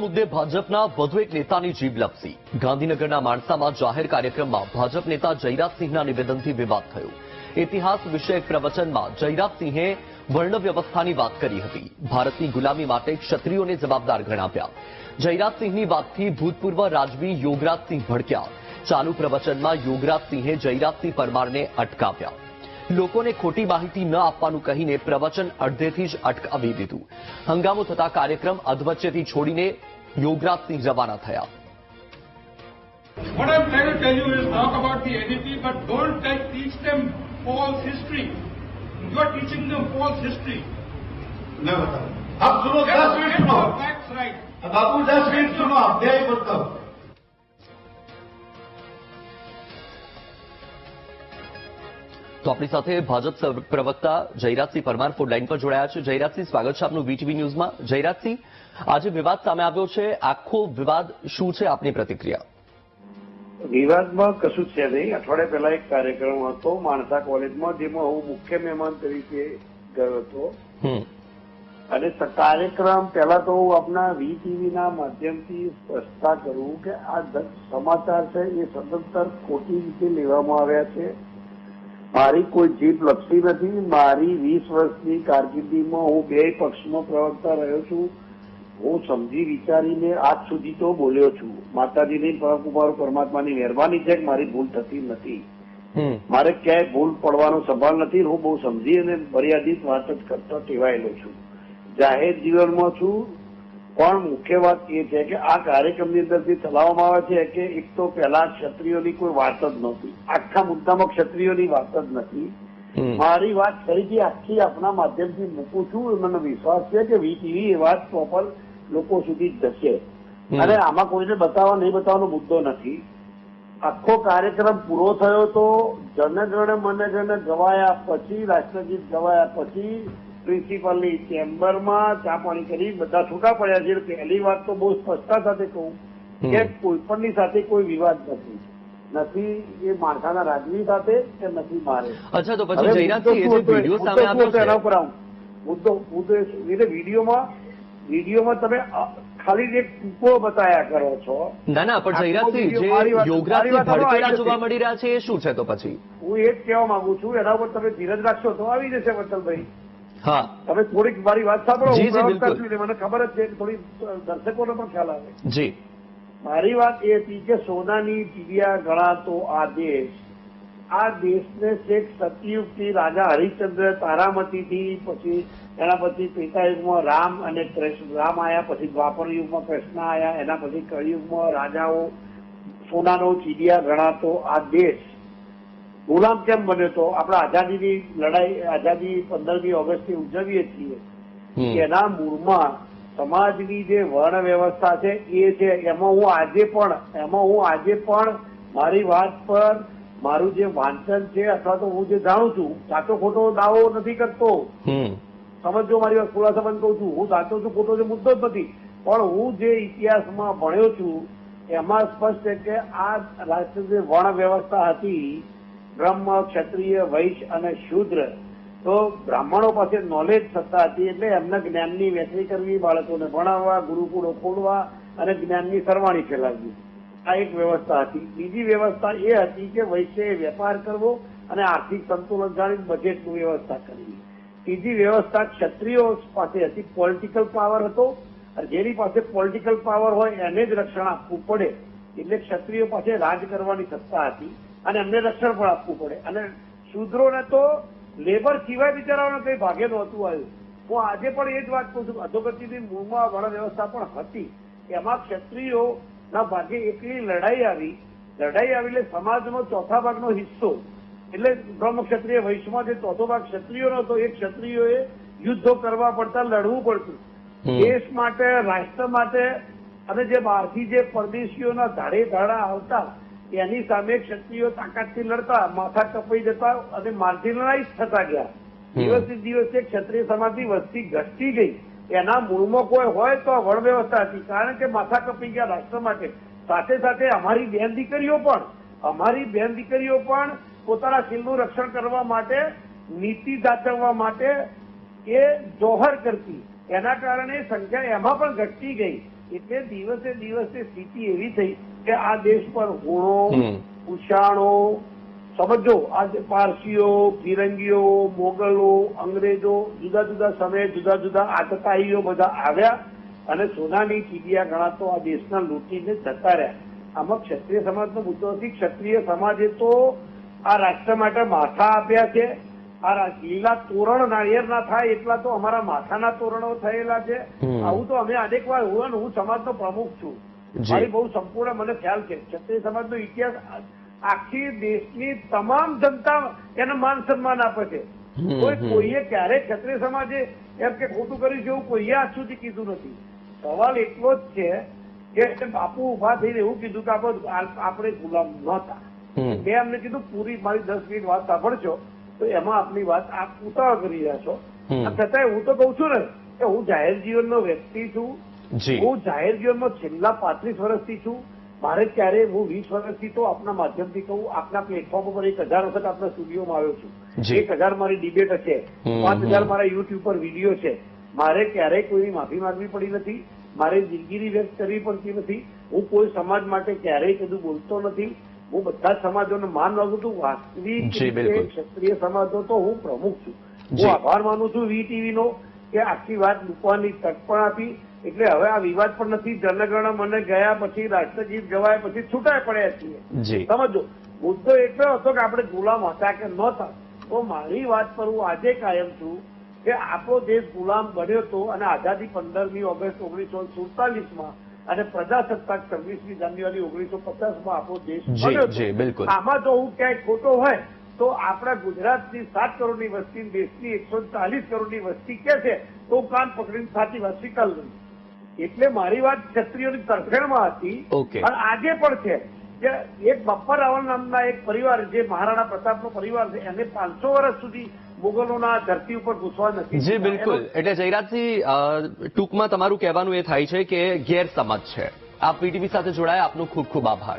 મુદ્દે ભાજપના વધુ એક નેતાની જીભ લપસી. ગાંધીનગરના માણસામાં જાહેર કાર્યક્રમમાં ભાજપ નેતા જયરાજસિંહના નિવેદનથી વિવાદ થયો. ઇતિહાસ વિષયક પ્રવચનમાં જયરાજસિંહે વર્ણ વ્યવસ્થાની વાત કરી હતી. ભારતની ગુલામી માટે ક્ષત્રિયોને જવાબદાર ગણાવ્યા. જયરાજસિંહની વાતથી ભૂતપૂર્વ રાજવી યોગરાજસિંહ ભડક્યા. ચાલુ પ્રવચનમાં યોગરાજસિંહે જયરાજસિંહ પરમારને અટકાવ્યા. લોકોને ખોટી માહિતી ન આપવાનું કહીને પ્રવચન અડધેથી જ અટકાવી દીધું હંગામો થતા કાર્યક્રમ અધવચ્ચેથી છોડીને યોગરાજસિંહ રવાના થયા What I'm trying to tell you is talk about the NEP, but don't tell, teach them false history. You are teaching them false history. मैं बताऊं अब सुनो Get, दस मिनट get सुनो your facts right. अब बाबू दस मिनट सुनो अध्याय बताओ તો આપણી સાથે ભાજપ પ્રવક્તા જયરાજસિંહ પરમાર ફોન લાઈન પર જોડાયા છે. જયરાજસિંહ સ્વાગત છે આપનું વીટીવી ન્યૂઝમાં. જયરાજસિંહ આજે વિવાદ સામે આવ્યો છે. આખો વિવાદ શું છે આપની પ્રતિક્રિયા? વિવાદમાં કશું જ છે નહીં. અઠવાડિયા પહેલા એક કાર્યક્રમ હતો માણસા કોલેજમાં જેમાં હું મુખ્ય મહેમાન તરીકે ગયો હતો. હમ. અને કાર્યક્રમ પહેલા તો હું આપના વીટીવીના ના માધ્યમથી સ્પષ્ટતા કરું કે આ સમાચાર છે. એ સદંતર ખોટી રીતે લેવામાં આવ્યા છે. મારી કોઈ જીત લપસી નથી મારી વીસ વર્ષની કારકિર્દીમાં હું બે પક્ષનો પ્રવક્તા રહ્યો છું. હું સમજી વિચારીને આજ સુધી તો બોલ્યો છું માતાજીની પરમકુમાર પરમાત્માની મહેરબાની છે કે મારી ભૂલ થતી નથી. મારે ક્યાંય ભૂલ પડવાનો સવાલ નથી હું બહુ સમજી અને મર્યાદિત વાત જ કરતો ટેવાયેલો છું. જાહેર જીવનમાં છું પણ મુખ્ય વાત એ છે કે આ કાર્યક્રમની અંદરથી ચલાવવામાં આવે છે કે એક તો પહેલા ક્ષત્રિયોની કોઈ વાત જ નહોતી. આખા મુદ્દામાં ક્ષત્રિયોની વાત જ નથી. મારી વાત ફરીથી આખી આપના માધ્યમથી મૂકું છું. મને વિશ્વાસ છે કે વીટીવી એ વાત પ્રોપર લોકો સુધી જશે. અને આમાં કોઈને બતાવવા નહીં બતાવવાનો મુદ્દો નથી. આખો કાર્યક્રમ પૂરો થયો તો જનગણ મનગણ ગવાયા પછી રાષ્ટ્રગીત ગવાયા પછી પ્રિન્સિપાલની ચેમ્બરમાં ચા પાણી કરી બધા છૂટા પડ્યા છે. પહેલી વાત તો બહુ સ્પષ્ટતા સાથે કહું કે હમ. કોઈ પણની સાથે કોઈ વિવાદ નથી. નથી એ માણસાના રાજવી સાથે કે નથી મારે. અચ્છા તો પછી જયરાજસિંહ જે વીડિયો સામે એના આવ્યો ઉપર આવું. મુદ્દો મુદ્દો એ શું? એટલે વિડીયોમાં વિડીયોમાં તમે ખાલી એક ટૂંકો બતાયા કરો છો. ના ના પણ જયરાજસિંહ જે ભડકેલા જોવા મળી રહ્યા છે એ શું છે તો પછી? હું એ જ કહેવા માંગુ છું. એના ઉપર તમે ધીરજ રાખશો તો આવી જશે વત્સલભાઈ હા. તમે થોડીક મારી વાત સાંભળો જી, જી, બિલકુલ. મને ખબર જ છે થોડી દર્શકોને પણ ખ્યાલ આવે. જી. મારી વાત એ હતી કે સોનાની ચીડિયા ગણાતો આ દેશ. આ દેશને શેખ સતયુગથી રાજા હરિશ્ચંદ્ર તારામતીથી પછી એના પછી ત્રેતા યુગમાં રામ અને કૃષ્ણ રામ આયા પછી દ્વાપર યુગમાં કૃષ્ણ આયા એના પછી કળિયુગમાં રાજાઓ સોનાનો ચીડિયા ગણાતો આ દેશ. ગુલામ કેમ બન્યો તો આપણે આઝાદીની લડાઈ આઝાદી પંદરમી ઓગસ્ટથી ઉજવીએ છીએ. એના મૂળમાં સમાજની જે વર્ણ વ્યવસ્થા છે એ છે એમાં હું આજે પણ એમાં હું આજે પણ મારી વાત પર મારું જે વાંચન છે અથવા તો હું જે જાણું છું સાચો ખોટો દાવો નથી કરતો. સમજો મારી વાત ખુલાસા બંધ કહું છું. હું સાચો છું ખોટો છે મુદ્દો જ નથી. પણ હું જે ઇતિહાસમાં ભણ્યો છું એમાં સ્પષ્ટ છે કે આ રાષ્ટ્ર જે વર્ણ વ્યવસ્થા હતી બ્રહ્મ, ક્ષત્રિય વૈશ્ય અને શૂદ્ર. તો બ્રાહ્મણો પાસે નોલેજ સત્તા હતી એટલે એમના જ્ઞાનની વહેંચણી કરવી, બાળકોને ભણાવવા, ગુરુકુળો ખોલવા અને જ્ઞાનની સરવાણી ફેલાવવી. આ એક વ્યવસ્થા હતી. બીજી વ્યવસ્થા એ હતી કે વૈશ્યએ વેપાર કરવો અને આર્થિક સંતુલન જાણી બજેટની વ્યવસ્થા કરવી. ત્રીજી વ્યવસ્થા ક્ષત્રિયો પાસે હતી પોલિટિકલ પાવર હતો. જેની પાસે પોલિટિકલ પાવર હોય એને જ રક્ષણ આપવું પડે. એટલે ક્ષત્રિયો પાસે રાજ કરવાની સત્તા હતી. અને એમને રક્ષણ પણ આપવું પડે. અને શુદ્રોને તો લેબર સિવાય બિચારાઓને કંઈ ભાગે નહોતું આવ્યું. હું આજે પણ એ જ વાત કહું છું. અધોગતિની મૂળમાં વર્ણ વ્યવસ્થા પણ હતી. એમાં ક્ષત્રિયોના ભાગે એકલી લડાઈ આવી. લડાઈ આવી એટલે સમાજનો ચોથા ભાગનો હિસ્સો. એટલે બ્રહ્મ ક્ષત્રિય વૈશ્વમાં જે ચોથો ભાગ ક્ષત્રિયોનો હતો એ ક્ષત્રિયોએ યુદ્ધો કરવા પડતા લડવું પડતું. દેશ માટે રાષ્ટ્ર માટે અને જે બહારથી જે પરદેશીઓના ધાડે ધાડા આવતા એની સામે ક્ષત્રિયો તાકાતથી લડતા માથા કપાઈ જતા અને માર્જિનલાઇઝ થતા ગયા. દિવસે દિવસે ક્ષત્રિય સમાજની વસ્તી ઘટતી ગઈ. એના મૂળમાં કોઈ હોય તો વણ વ્યવસ્થા હતી કારણ કે માથા કપાઈ ગયા રાષ્ટ્ર માટે. સાથે સાથે અમારી બેન દીકરીઓ પણ અમારી બેન દીકરીઓ પણ પોતાના શીલનું રક્ષણ કરવા માટે નીતિ દાચવવા માટે એ જોહર કરતી. એના કારણે સંખ્યા એમાં પણ ઘટતી ગઈ. એટલે દિવસે દિવસે સ્થિતિ એવી થઈ. કે આ દેશ પર હુણો ઉછાણો સમજો આજે પારસીઓ ફિરંગીઓ મોગલો અંગ્રેજો જુદા જુદા સમયે જુદા જુદા આતતાહીઓ બધા આવ્યા અને સોનાની ચીડિયા ગણાતો આ દેશના લૂંટીને જતા રહ્યા. આમાં ક્ષત્રિય સમાજનો મુદ્દો નથી. ક્ષત્રિય સમાજે તો આ રાષ્ટ્ર માટે માથા આપ્યા છે. આ લીલા તોરણ નાળિયેરના થાય એટલા તો અમારા માથાના તોરણો થયેલા છે. આવું તો અમે અનેક વાર હું હું સમાજનો પ્રમુખ છું. મારી બહુ સંપૂર્ણ મને ખ્યાલ છે. ક્ષત્રિય સમાજનો ઇતિહાસ આખી દેશની તમામ જનતા એને માન સન્માન આપે છે. કોઈ કોઈએ ક્યારે ક્ષત્રિય સમાજે એમ કે ખોટું કર્યું છે એવું કોઈએ આજ સુધી કીધું નથી. સવાલ એટલો જ છે કે બાપુ ઊભા થઈને એવું કીધું કે આપણે ગુલામ નહોતા મેં એમને કીધું પૂરી મારી દસ મિનિટ વાત સાંભળશો તો એમાં આપની વાત આપ ઉતાવળ કરી રહ્યા છો. છતાંય હું તો કઉ છું ને કે હું જાહેર જીવનનો વ્યક્તિ છું. હું જાહેર જીવનમાં છેલ્લા પાંત્રીસ વર્ષથી છું. મારે ક્યારે હું વીસ વર્ષથી તો આપના માધ્યમથી કહું આપના પ્લેટફોર્મ ઉપર એક હજાર વખત આપના સ્ટુડિયોમાં આવ્યો છું. એક હજાર મારી ડિબેટ હશે. પાંચ હજાર મારા યુટ્યુબ પર વીડિયો છે. મારે ક્યારેય કોઈની માફી માંગવી પડી નથી. મારે દિલગીરી વ્યક્ત કરવી પડતી નથી. હું કોઈ સમાજ માટે ક્યારેય કદું બોલતો નથી. હું બધા જ સમાજોને માન માગું છું. વાસ્તવિક ક્ષત્રિય સમાજો તો હું પ્રમુખ છું. હું આભાર માનું છું વી નો કે આખી વાત મૂકવાની તક પણ આપી. એટલે હવે આ વિવાદ પણ નથી. જનગણ મને ગયા પછી રાષ્ટ્રગીત ગવાય પછી છૂટાય પડ્યા છીએ. સમજો. મુદ્દો એટલો હતો કે આપણે ગુલામ હતા કે નહોતા તો મારી વાત પર હું આજે કાયમ છું કે આપણો દેશ ગુલામ બન્યો હતો અને આઝાદી પંદરમી ઓગસ્ટ ઓગણીસો સુડતાલીસમાં અને પ્રજાસત્તાક છવ્વીસમી જાન્યુઆરી ઓગણીસો પચાસમાં આપણો દેશ બન્યો. આમાં જો હું ક્યાંય ખોટો હોય તો આપણા ગુજરાતની સાત કરોડની વસ્તી દેશની એકસો ચાલીસ કરોડની વસ્તી કે છે તો કાન પકડીને સાચી વાત સ્વીકાર લઉં એટલે મારી વાત ક્ષત્રિયોની તરફેણમાં હતી. અને આજે પણ છે. કે એક બપ્પા રાવલ નામના એક પરિવાર જે મહારાણા પ્રતાપનો પરિવાર છે એને પાંચસો વર્ષ સુધી મુગલોના ધરતી ઉપર ઘૂસવા નથી જી બિલકુલ. એટલે જયરાજસિંહ ટૂંકમાં તમારું કહેવાનું એ થાય છે કે ગેરસમજ છે. આપ પીટીવી સાથે જોડાયા આપનો ખૂબ ખૂબ આભાર.